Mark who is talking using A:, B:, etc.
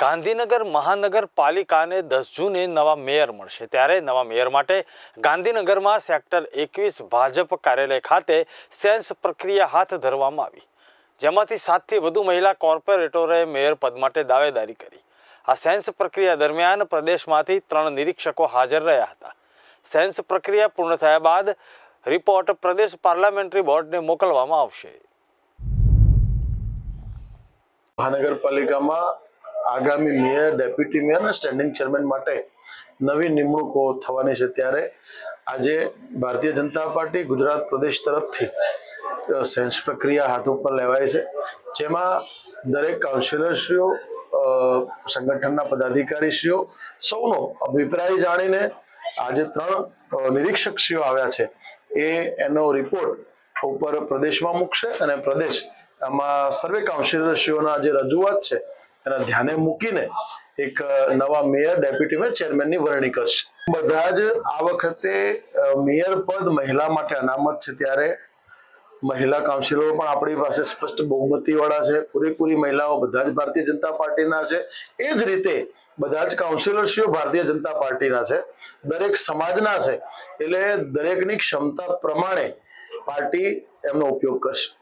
A: ગાંધીનગર મહાનગરપાલિકાને દસ જૂને નવા મેયર મળશે. ત્યારે નવા મેયર માટે ગાંધીનગરમાં સેક્ટર એકવીસ ભાજપ કાર્યાલય ખાતે સેન્સ પ્રક્રિયા હાથ ધરવામાં આવી. જેમાંથી સાતથી વધુ મહિલા કોર્પોરેટરોએ મેયર પદ માટે દાવેદારી કરી. આ સેન્સ પ્રક્રિયા દરમિયાન પ્રદેશમાંથી ત્રણ નિરીક્ષકો હાજર રહ્યા હતા. સેન્સ પ્રક્રિયા પૂર્ણ થયા બાદ રિપોર્ટ પ્રદેશ પાર્લામેન્ટરી બોર્ડને મોકલવામાં આવશે.
B: મહાનગરપાલિકામાં આગામી મેયર, ડેપ્યુટી મેયર અને સ્ટેન્ડિંગ ચેરમેન માટે નવી નિમણૂકો થવાની છે. ત્યારે આજે ભારતીય જનતા પાર્ટી ગુજરાત પ્રદેશ તરફથી સેન્સ પ્રક્રિયા હાથ ઉપર લેવાય છે. જેમાં દરેક કાઉન્સિલરશ્રીઓ સંગઠનના પદાધિકારીશ્રીઓ સૌનો અભિપ્રાય જાણીને આજે ત્રણ નિરીક્ષકશ્રીઓ આવ્યા છે. એ એનો રિપોર્ટ ઉપર પ્રદેશમાં મૂકશે અને પ્રદેશ આમાં સર્વે કાઉન્સિલરશ્રીઓના જે રજૂઆત છે એના ધ્યાને મૂકીને એક નવા મેયર, ડેપ્યુટી મેયર, ચેરમેનની વરણી કરશે. બધા જ આ વખતે મેયર પદ મહિલા માટે અનામત છે ત્યારે મહિલા કાઉન્સિલરો પણ આપણી પાસે સ્પષ્ટ બહુમતી વાળા છે. પૂરેપૂરી મહિલાઓ બધા જ ભારતીય જનતા પાર્ટીના છે. એ જ રીતે બધા જ કાઉન્સિલરશ્રીઓ ભારતીય જનતા પાર્ટીના છે. દરેક સમાજના છે. એટલે દરેકની ક્ષમતા પ્રમાણે પાર્ટી એમનો ઉપયોગ કરશે.